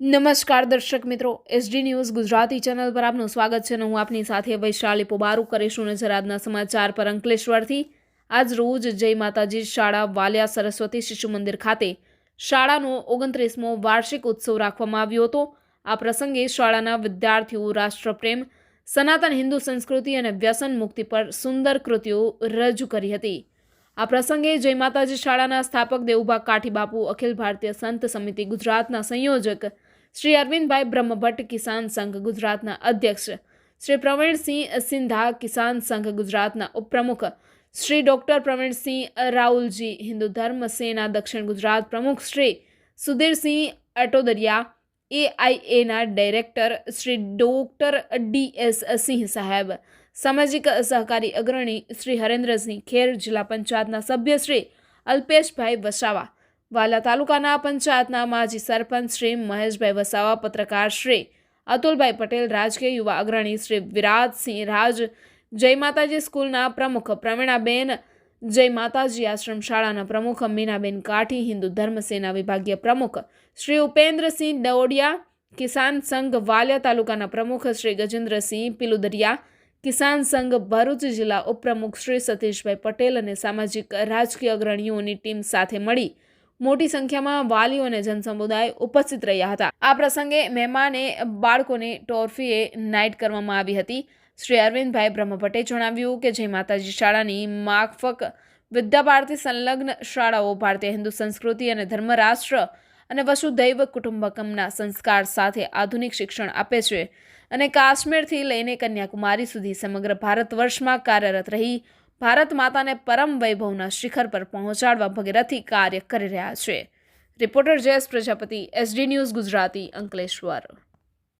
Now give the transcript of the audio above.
નમસ્કાર દર્શક મિત્રો એસડી ન્યૂઝ ગુજરાતી ચેનલ પર આપનું સ્વાગત છે અને હું આપની સાથે વૈશાલી પોબારું કરીશું નજર આજના સમાચાર પર અંકલેશ્વરથી. આજ રોજ જય માતાજી શાળા વાલિયા સરસ્વતી શિશુ મંદિર ખાતે શાળાનો ઓગણત્રીસમો વાર્ષિક ઉત્સવ રાખવામાં આવ્યો હતો. આ પ્રસંગે શાળાના વિદ્યાર્થીઓ, રાષ્ટ્રપ્રેમ, સનાતન હિન્દુ સંસ્કૃતિ અને વ્યસન મુક્તિ પર સુંદર કૃતિઓ રજૂ કરી હતી. આ પ્રસંગે જય માતાજી શાળાના સ્થાપક દેવુભા કાઠીબાપુ, અખિલ ભારતીય સંત સમિતિ ગુજરાતના સંયોજક શ્રી અરવિંદભાઈ બ્રહ્મભટ્ટ કિસાન સંઘ ગુજરાતના અધ્યક્ષ, શ્રી પ્રવીણસિંહ સિંધા કિસાન સંઘ ગુજરાતના ઉપપ્રમુખ, શ્રી ડોક્ટર પ્રવીણસિંહ રાહુલજી હિન્દુ ધર્મ સેના દક્ષિણ ગુજરાત પ્રમુખ, Shri Sudhirsinh Atodariya એઆઈએના director, Shri doctor D S Singh સાહેબ, સામાજિક સહકારી અગ્રણી શ્રી હરેન્દ્રસિંહ ખેર, જિલ્લા પંચાયતના સભ્ય શ્રી અલ્પેશભાઈ વસાવા વાલા તાલુકાના પંચાયતના માજી સરપંચ શ્રી મહેશભાઈ વસાવા, પત્રકાર શ્રી અતુલભાઈ પટેલ, રાજકીય યુવા અગ્રણી શ્રી વિરાજસિંહ રાજ, જય માતાજી સ્કૂલના પ્રમુખ પ્રવીણાબેન, જય માતાજી આશ્રમ શાળાના પ્રમુખ મીનાબેન કાઠી, હિન્દુ ધર્મ સેના વિભાગીય પ્રમુખ શ્રી ઉપેન્દ્રસિંહ દોડિયા કિસાન સંઘ વાલિયા તાલુકાના પ્રમુખ શ્રી ગજેન્દ્રસિંહ પિલુદરિયા, કિસાન સંઘ ભરૂચ જિલ્લા ઉપપ્રમુખ શ્રી સતીશભાઈ પટેલ અને સામાજિક રાજકીય અગ્રણીઓની ટીમ સાથે મળી મોટી સંખ્યામાં વાલીઓ અને જનસમુદાય ઉપસ્થિત રહ્યા હતા. આ પ્રસંગે મહેમાને બાળકોને ટોર્ફીએ નાઇટ કરવામાં આવી હતી. શ્રી અરવિંદભાઈ બ્રહ્મભટ્ટે જણાવ્યું કે જય માતાજી શાળાની માફક વિદ્યાભારતી સંલગ્ન શાળાઓ ભારતીય હિન્દુ સંસ્કૃતિ અને ધર્મરાષ્ટ્ર અને વસુધૈવ કુટુંબકમના સંસ્કાર સાથે આધુનિક શિક્ષણ આપે છે અને કાશ્મીરથી લઈને કન્યાકુમારી સુધી સમગ્ર ભારત વર્ષમાં કાર્યરત રહી ભારત માતાને પરમ વૈભવના શિખર પર પહોંચાડવા ભગીરથી કાર્ય કરી રહ્યા છે. Reporter Jayesh Prajapati, S D news Gujarati Ankleshwar.